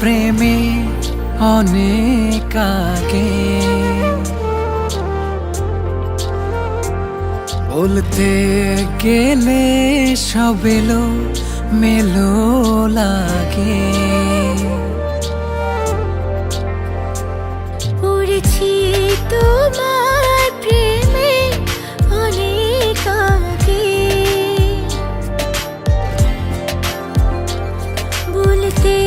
প্রেমে অনেক আগে। বলতে গেলে সব এলো মেলো লাগে। পড়েছি তোমার প্রেমে অনেক আগে। বলতে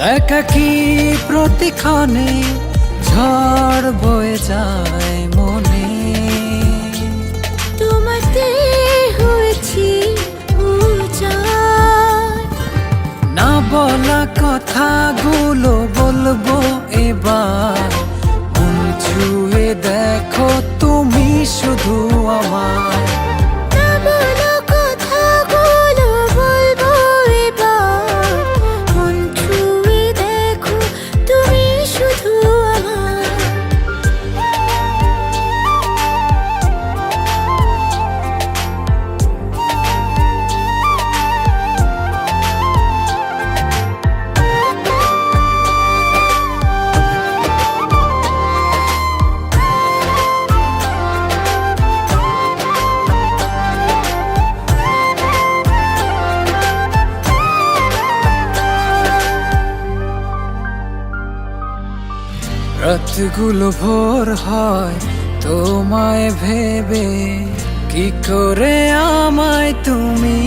একাকি প্রতিক্ষণে ঝড় বয়ে যায় মনে। তোমাতে হয়েছি না বলা কথাগুলো বলব এবার। ছুঁয়ে দেখো তুমি শুধু আমার। রাতগুলো ভোর হয় তোমায় ভেবে কি করে আমায় তুমি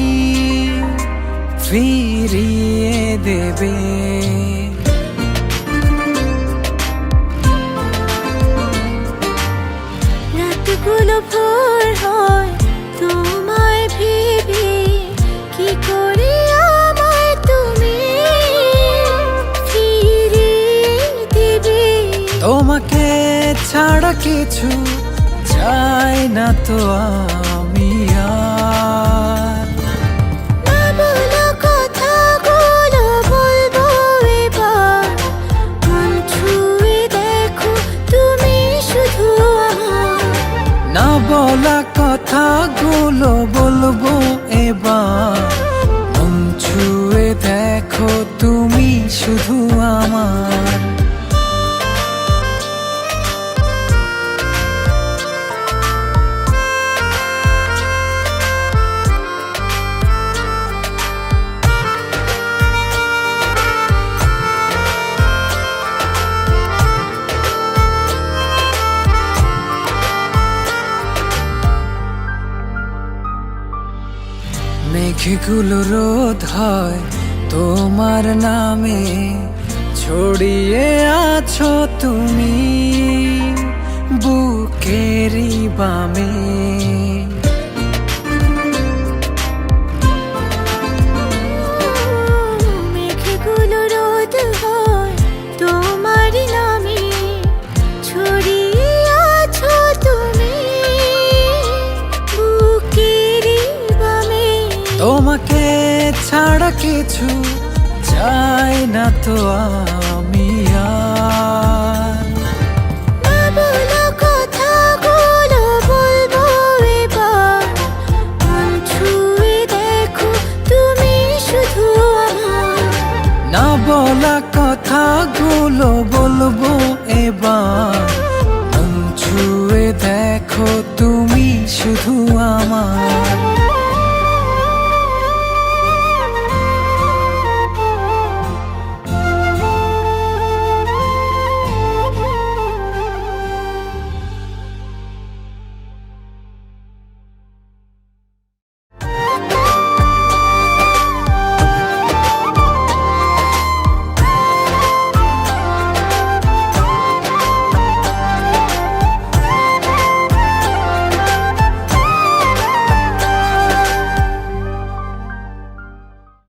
ফিরিয়ে দেবে? রাতগুলো ভোর হয় ছাড়া কিছু চাই না তো আমি আর। না বলা কথাগুলো বলব এবার। মন ছুঁয়ে দেখো তুমি শুধু আমার। মেঘগুলো রোধ হয় তোমার নামে ছড়িয়ে আছো তুমি বুকেরি বামে। কিছু চাই না তো আমি আর। না বলা কথাগুলো বলব এবার।